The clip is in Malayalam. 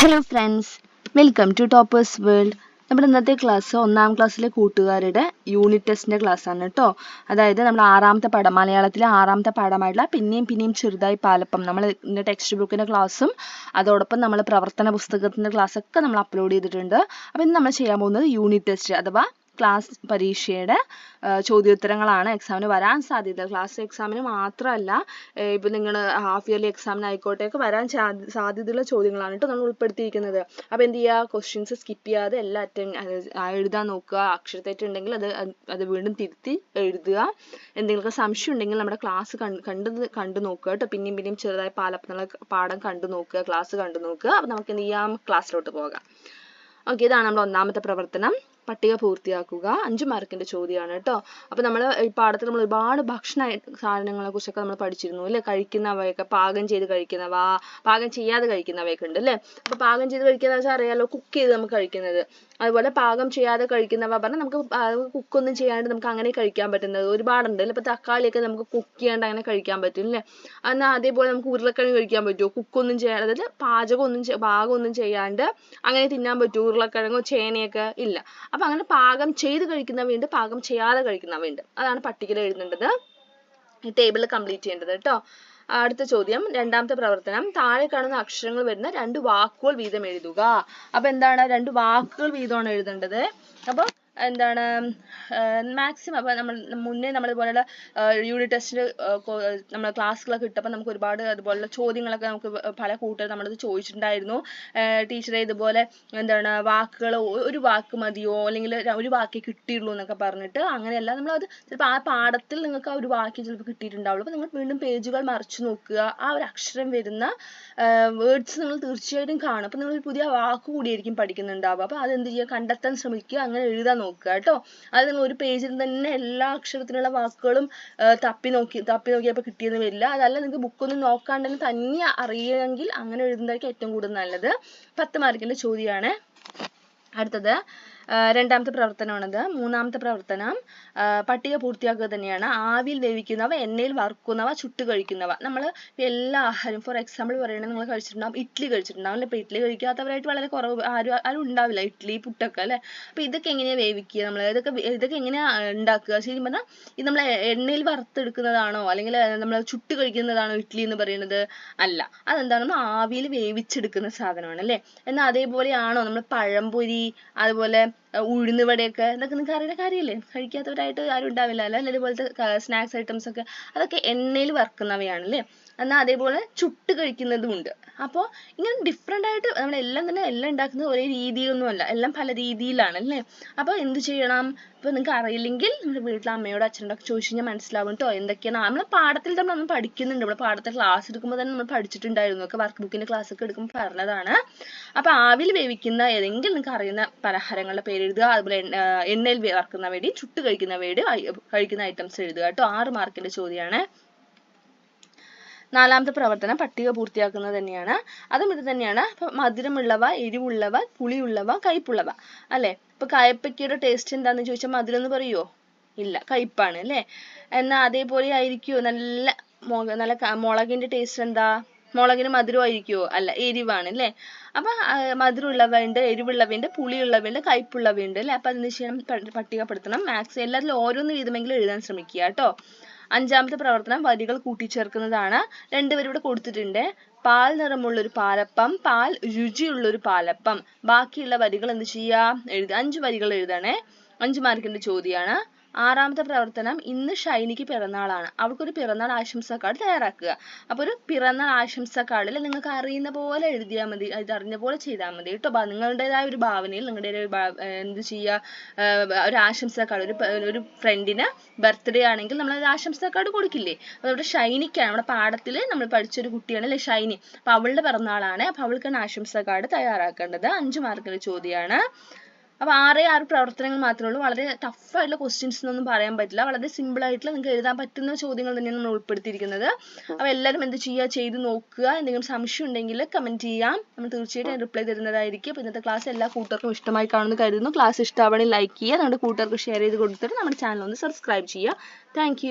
Hello friends welcome to Toppers World നമ്മുടെ ഇന്നത്തെ ക്ലാസ് ഒന്നാം ക്ലാസ്സിലെ കൂട്ടുകാരുടെ യൂണിറ്റ് ടെസ്റ്റിന്റെ ആണ് കേട്ടോ. അതായത് നമ്മൾ ആറാമത്തെ പാഠം മലയാളത്തിലെ ആറാമത്തെ പാഠമായിട്ടുള്ള പിന്നെയും പിന്നെയും ചെറുതായി പാലപ്പം. നമ്മൾ ഇന്ന് ടെക്സ്റ്റ് ബുക്കിന്റെ ക്ലാസ്സും അതോടൊപ്പം നമ്മൾ പ്രവർത്തന പുസ്തകത്തിന്റെ ക്ലാസ്സൊക്കെ നമ്മൾ അപ്ലോഡ് ചെയ്തിട്ടുണ്ട്. അപ്പോൾ ഇന്ന് നമ്മൾ ചെയ്യാൻ പോകുന്നത് യൂണിറ്റ് ടെസ്റ്റ് അഥവാ ക്ലാസ് പരീക്ഷയുടെ ചോദ്യോത്തരങ്ങളാണ് എക്സാമിന് വരാൻ സാധ്യത. ക്ലാസ് എക്സാമിന് മാത്രമല്ല ഇപ്പം നിങ്ങൾ ഹാഫ് ഇയർലി എക്സാമിന് ആയിക്കോട്ടെ ഒക്കെ വരാൻ സാധ്യതയുള്ള ചോദ്യങ്ങളാണ് കേട്ടോ നമ്മൾ ഉൾപ്പെടുത്തിയിരിക്കുന്നത്. അപ്പോൾ എന്ത് ചെയ്യുക ക്വസ്റ്റ്യൻസ് സ്കിപ്പ് ചെയ്യാതെ എല്ലാം അറ്റൻഡ് എഴുതാൻ നോക്കുക. അക്ഷരത്തെറ്റുണ്ടെങ്കിൽ അത് അത് വീണ്ടും തിരുത്തി എഴുതുക. എന്തെങ്കിലുമൊക്കെ സംശയം ഉണ്ടെങ്കിൽ നമ്മുടെ ക്ലാസ് കണ്ട് കണ്ടു നോക്കുക കേട്ടോ. പിന്നെയും പിന്നെയും ചെറുതായി പാലപ്പനുള്ള പാഠം കണ്ടു നോക്കുക ക്ലാസ് കണ്ടു നോക്കുക. അപ്പോൾ നമുക്ക് എന്ത് ചെയ്യാം? ക്ലാസ്സിലോട്ട് പോകാം. ഓക്കെ ഇതാണ് നമ്മുടെ ഒന്നാമത്തെ പ്രവർത്തനം. പട്ടിക പൂർത്തിയാക്കുക. അഞ്ച് മാർക്കിന്റെ ചോദ്യമാണ് കേട്ടോ. അപ്പോൾ നമ്മൾ ഈ പാഠത്തിൽ നമ്മൾ ഒരുപാട് ഭക്ഷണ സാധനങ്ങളെ കുറിച്ചൊക്കെ നമ്മൾ പഠിച്ചിരുന്നു അല്ലേ? കഴിക്കുന്നവയൊക്കെ പാകം ചെയ്ത് കഴിക്കുന്നവ പാകം ചെയ്യാതെ കഴിക്കുന്നവയൊക്കെ ഉണ്ട് അല്ലേ? അപ്പോൾ പാകം ചെയ്ത് കഴിക്കുന്ന വെച്ചാൽ അറിയാലോ കുക്ക് ചെയ്ത് നമുക്ക് കഴിക്കുന്നത്. അതുപോലെ പാകം ചെയ്യാതെ കഴിക്കുന്നവ പറഞ്ഞാൽ നമുക്ക് കുക്കൊന്നും ചെയ്യാണ്ട് നമുക്ക് അങ്ങനെ കഴിക്കാൻ പറ്റുന്നത് ഒരുപാടുണ്ട് അല്ലേ? ഇപ്പൊ തക്കാളിയൊക്കെ നമുക്ക് കുക്ക് ചെയ്യാണ്ട് അങ്ങനെ കഴിക്കാൻ പറ്റും അല്ലേ? എന്നാൽ അതേപോലെ നമുക്ക് ഉരുളക്കിഴങ്ങ് കഴിക്കാൻ പറ്റുമോ കുക്കൊന്നും ചെയ്യാതെ അതായത് പാചകം ഒന്നും പാകം ഒന്നും ചെയ്യാണ്ട് അങ്ങനെ തിന്നാൻ പറ്റുമോ ഉരുളക്കിഴങ്ങോ ചേനയൊക്കെ ഇല്ല. അപ്പൊ അങ്ങനെ പാകം ചെയ്ത് കഴിക്കുന്നവയുണ്ട് പാകം ചെയ്യാതെ കഴിക്കുന്നവയുണ്ട് അതാണ് പട്ടികയിൽ എഴുതേണ്ടത് ഈ ടേബിൾ കംപ്ലീറ്റ് ചെയ്യേണ്ടത് കേട്ടോ. അടുത്ത ചോദ്യം. രണ്ടാമത്തെ പ്രവർത്തനം. താഴെ കാണുന്ന അക്ഷരങ്ങൾ വരുന്ന രണ്ട് വാക്കുകൾ വീതം എഴുതുക. അപ്പൊ എന്താണ്? രണ്ട് വാക്കുകൾ വീതമാണ് എഴുതേണ്ടത്. അപ്പൊ എന്താണ് മാക്സിമം അപ്പോൾ നമ്മൾ മുന്നേ നമ്മൾ ഇതുപോലുള്ള യൂണിറ്റ് ടെസ്റ്റിന് നമ്മൾ ക്ലാസ്സുകളൊക്കെ ഇട്ടപ്പോൾ നമുക്ക് ഒരുപാട് അതുപോലുള്ള ചോദ്യങ്ങളൊക്കെ നമുക്ക് പല കൂട്ടുകാർ നമ്മളത് ചോദിച്ചിട്ടുണ്ടായിരുന്നു. ടീച്ചറെ ഇതുപോലെ എന്താണ് വാക്കുകൾ ഒരു വാക്ക് മതിയോ അല്ലെങ്കിൽ ഒരു വാക്കേ കിട്ടിയുള്ളൂ എന്നൊക്കെ പറഞ്ഞിട്ട് അങ്ങനെയല്ല നമ്മളത് ചിലപ്പോൾ ആ പാഠത്തിൽ നിങ്ങൾക്ക് ആ ഒരു വാക്ക് ചിലപ്പോൾ കിട്ടിയിട്ടുണ്ടാവുള്ളൂ. അപ്പോൾ നിങ്ങൾ വീണ്ടും പേജുകൾ മറിച്ച് നോക്കുക. ആ ഒരു അക്ഷരം വരുന്ന വേർഡ്സ് നിങ്ങൾ തീർച്ചയായിട്ടും കാണും. അപ്പോൾ നിങ്ങൾ പുതിയ വാക്ക് കൂടിയായിരിക്കും പഠിക്കുന്നുണ്ടാവുക. അപ്പോൾ അതെന്ത് ചെയ്യുക? കണ്ടെത്താൻ ശ്രമിക്കുക. അങ്ങനെ എഴുതാൻ നോക്കുക കേട്ടോ. അത് നിങ്ങൾ ഒരു പേജിൽ തന്നെ എല്ലാ അക്ഷരത്തിനുള്ള വാക്കുകളും തപ്പി നോക്കി തപ്പി നോക്കിയപ്പോൾ കിട്ടിയെന്ന് വരില്ല. അതല്ല നിങ്ങൾക്ക് ബുക്കൊന്നും നോക്കാണ്ട് തന്നെ തന്നെ അറിയുമെങ്കിൽ അങ്ങനെ എഴുതുന്നതായിരിക്കും ഏറ്റവും കൂടുതൽ നല്ലത്. പത്ത് മാർക്കിന്റെ ചോദ്യമാണ്. അടുത്തത് രണ്ടാമത്തെ പ്രവർത്തനമാണത്. മൂന്നാമത്തെ പ്രവർത്തനം പട്ടിക പൂർത്തിയാക്കുക തന്നെയാണ്. ആവിയിൽ വേവിക്കുന്നവ എണ്ണയിൽ വറുക്കുന്നവ ചുട്ട് കഴിക്കുന്നവ. നമ്മൾ എല്ലാ ആഹാരം ഫോർ എക്സാമ്പിൾ പറയുകയാണെങ്കിൽ നിങ്ങൾ കഴിച്ചിട്ടുണ്ടാവും ഇഡ്ഡലി കഴിച്ചിട്ടുണ്ടാവും. അല്ലേ? ഇഡ്ഡലി കഴിക്കാത്തവരായിട്ട് വളരെ കുറവ്. ആരും ആരും ഉണ്ടാവില്ല ഇഡ്ഡലി പുട്ടൊക്കെ അല്ലേ? അപ്പൊ ഇതൊക്കെ എങ്ങനെയാ വേവിക്കുക നമ്മൾ ഇതൊക്കെ ഇതൊക്കെ എങ്ങനെയാ ഉണ്ടാക്കുക? ശരിക്കും പറഞ്ഞാൽ ഇത് നമ്മൾ എണ്ണയിൽ വറുത്തെടുക്കുന്നതാണോ? അല്ലെങ്കിൽ നമ്മൾ ചുട്ട് കഴിക്കുന്നതാണോ ഇഡ്ഡലി എന്ന് പറയുന്നത് അല്ല. അതെന്താണെന്ന് ആവിയിൽ വേവിച്ചെടുക്കുന്ന സാധനമാണ് അല്ലേ? എന്നാൽ അതേപോലെയാണോ? നമ്മൾ പഴംപൊരി അതുപോലെ അഹ് ഉഴുന്നുവടയൊക്കെ ഇതൊക്കെ നിങ്ങൾക്ക് അറിയുന്ന കാര്യമല്ലേ കഴിക്കാത്തവരായിട്ട് ആരും ഉണ്ടാവില്ല അല്ലേ? ഇതുപോലത്തെ സ്നാക്സ് ഐറ്റംസ് ഒക്കെ. അതൊക്കെ എണ്ണയിൽ വറുക്കുന്നവയാണ് അല്ലേ എന്നാൽ അതേപോലെ ചുട്ട് കഴിക്കുന്നതും ഉണ്ട്. അപ്പോൾ ഇങ്ങനെ ഡിഫറെന്റ് ആയിട്ട് നമ്മളെല്ലാം തന്നെ എല്ലാം ഉണ്ടാക്കുന്നത് ഒരേ രീതിയൊന്നുമല്ല എല്ലാം പല രീതിയിലാണ് അല്ലേ? അപ്പോൾ എന്ത് ചെയ്യണം? ഇപ്പോൾ നിങ്ങൾക്ക് അറിയില്ലെങ്കിൽ നമ്മുടെ വീട്ടിലെ അമ്മയോട് അച്ഛനോടോ ഒക്കെ ചോദിച്ചു കഴിഞ്ഞാൽ മനസ്സിലാവും കേട്ടോ എന്തൊക്കെയാണ്. നമ്മൾ പാഠത്തിൽ തന്നെ നമ്മൾ പഠിക്കുന്നുണ്ട്. നമ്മൾ പാഠത്തിൽ ക്ലാസ് എടുക്കുമ്പോൾ തന്നെ നമ്മൾ പഠിച്ചിട്ടുണ്ടായിരുന്നു. ഒക്കെ വർക്ക് ബുക്കിന്റെ ക്ലാസ് ഒക്കെ എടുക്കുമ്പോൾ പറഞ്ഞതാണ്. അപ്പോൾ ആവിയിൽ വേവിക്കുന്ന ഏതെങ്കിലും നിങ്ങൾക്ക് അറിയുന്ന പലഹാരങ്ങളുടെ പേര് എഴുതുക അതുപോലെ എണ്ണയിൽ വേ- വറുക്കുന്ന വേടി ചുട്ട് കഴിക്കുന്ന വേടി കഴിക്കുന്ന ഐറ്റംസ് എഴുതുക കേട്ടോ. ആറ് മാർക്കിന്റെ ചോദ്യമാണ് നാലാമത്തെ പ്രവർത്തനം പട്ടിക പൂർത്തിയാക്കുന്നത് തന്നെയാണ്. അതും ഇത് തന്നെയാണ്. മധുരമുള്ളവ എരിവുള്ളവ പുളിയുള്ളവ കയ്പുള്ളവ. അല്ലെ? ഇപ്പൊ കയ്പയ്ക്കയുടെ ടേസ്റ്റ് എന്താന്ന് ചോദിച്ചാൽ മധുരം എന്ന് പറയുവോ ഇല്ല കയ്പാണ് അല്ലേ? എന്നാ അതേപോലെ ആയിരിക്കുമോ നല്ല നല്ല മുളകിന്റെ ടേസ്റ്റ് എന്താ? മുളകിന് മധുരമായിരിക്കുമോ അല്ല എരിവാണ് അല്ലേ? അപ്പൊ മധുരമുള്ളവയുണ്ട് എരിവുള്ളവയുണ്ട് പുളിയുള്ളവയുണ്ട് കയ്പുള്ളവയുണ്ട് അല്ലേ? അപ്പൊ അതിന് പ- പട്ടികപ്പെടുത്തണം. മാക്സ് എല്ലാത്തിലും ഓരോന്ന് വീതമെങ്കിലും എഴുതാൻ ശ്രമിക്കുക കേട്ടോ. അഞ്ചാമത്തെ പ്രവർത്തനം വരികൾ കൂട്ടിച്ചേർക്കുന്നതാണ്. രണ്ടുപേരും ഇവിടെ കൊടുത്തിട്ടുണ്ട്. പാൽ നിറമുള്ള ഒരു പാലപ്പം പാൽ രുചിയുള്ള ഒരു പാലപ്പം. ബാക്കിയുള്ള വരികൾ എന്ത് ചെയ്യാ എഴുതുക. അഞ്ച് വരികൾ എഴുതണേ. അഞ്ച് മാർക്കിന്റെ ചോദ്യമാണ്. ആറാമത്തെ പ്രവർത്തനം ഇന്ന് ഷൈനിക്ക് പിറന്നാളാണ്. അവൾക്കൊരു പിറന്നാൾ ആശംസ കാർഡ് തയ്യാറാക്കുക. അപ്പോൾ ഒരു പിറന്നാൾ ആശംസ കാർഡിൽ നിങ്ങൾക്ക് അറിയുന്ന പോലെ എഴുതിയാൽ മതി. ഇതറിഞ്ഞ പോലെ ചെയ്താൽ മതി കേട്ടോ. നിങ്ങളുടേതായ ഒരു ഭാവനയിൽ നിങ്ങളുടെ ഒരു എന്ത് ചെയ്യുക ഒരു ആശംസ കാർഡ് ഒരു ഒരു ഫ്രണ്ടിന് ബർത്ത്ഡേ ആണെങ്കിൽ നമ്മൾ ഒരു ആശംസാ കാർഡ് കൊടുക്കില്ലേ? അപ്പോൾ നമ്മുടെ ഷൈനിക്കാണ് നമ്മുടെ പാഠത്തിൽ നമ്മൾ പഠിച്ചൊരു കുട്ടിയാണ് അല്ലെ ഷൈനി അപ്പോൾ അവളുടെ പിറന്നാളാണ്. അപ്പൊ അവൾക്കാണ് ആശംസ കാർഡ് തയ്യാറാക്കേണ്ടത്. അഞ്ച് മാർക്കിന്റെ ചോദ്യമാണ് അപ്പൊ ആറേ ആറ് പ്രവർത്തനങ്ങൾ മാത്രമേ ഉള്ളൂ. വളരെ ടഫ് ആയിട്ടുള്ള ക്വസ്റ്റ്യൻസ് എന്നൊന്നും പറയാൻ പറ്റില്ല. വളരെ സിമ്പിൾ ആയിട്ടുള്ള നിങ്ങൾക്ക് എഴുതാൻ പറ്റുന്ന ചോദ്യങ്ങൾ തന്നെയാണ് നമ്മൾ ഉൾപ്പെടുത്തിയിരിക്കുന്നത്. അപ്പോൾ എല്ലാവരും എന്ത് ചെയ്യുക ചെയ്ത് നോക്കുക. എന്തെങ്കിലും സംശയം ഉണ്ടെങ്കിൽ കമന്റ് ചെയ്യാം. നമ്മൾ തീർച്ചയായിട്ടും റിപ്ലൈ തരുന്നതായിരിക്കും. അപ്പോൾ ഇന്നത്തെ ക്ലാസ് എല്ലാ കൂട്ടർക്കും ഇഷ്ടമായി കാണുമെന്ന് കരുതുന്നു. ക്ലാസ് ഇഷ്ടമാവണമെങ്കിൽ ലൈക്ക് ചെയ്യുക. നമ്മുടെ കൂട്ടുകാർക്ക് ഷെയർ ചെയ്ത് കൊടുത്തിട്ട് നമ്മുടെ ചാനൽ ഒന്ന് സബ്സ്ക്രൈബ് ചെയ്യുക. താങ്ക്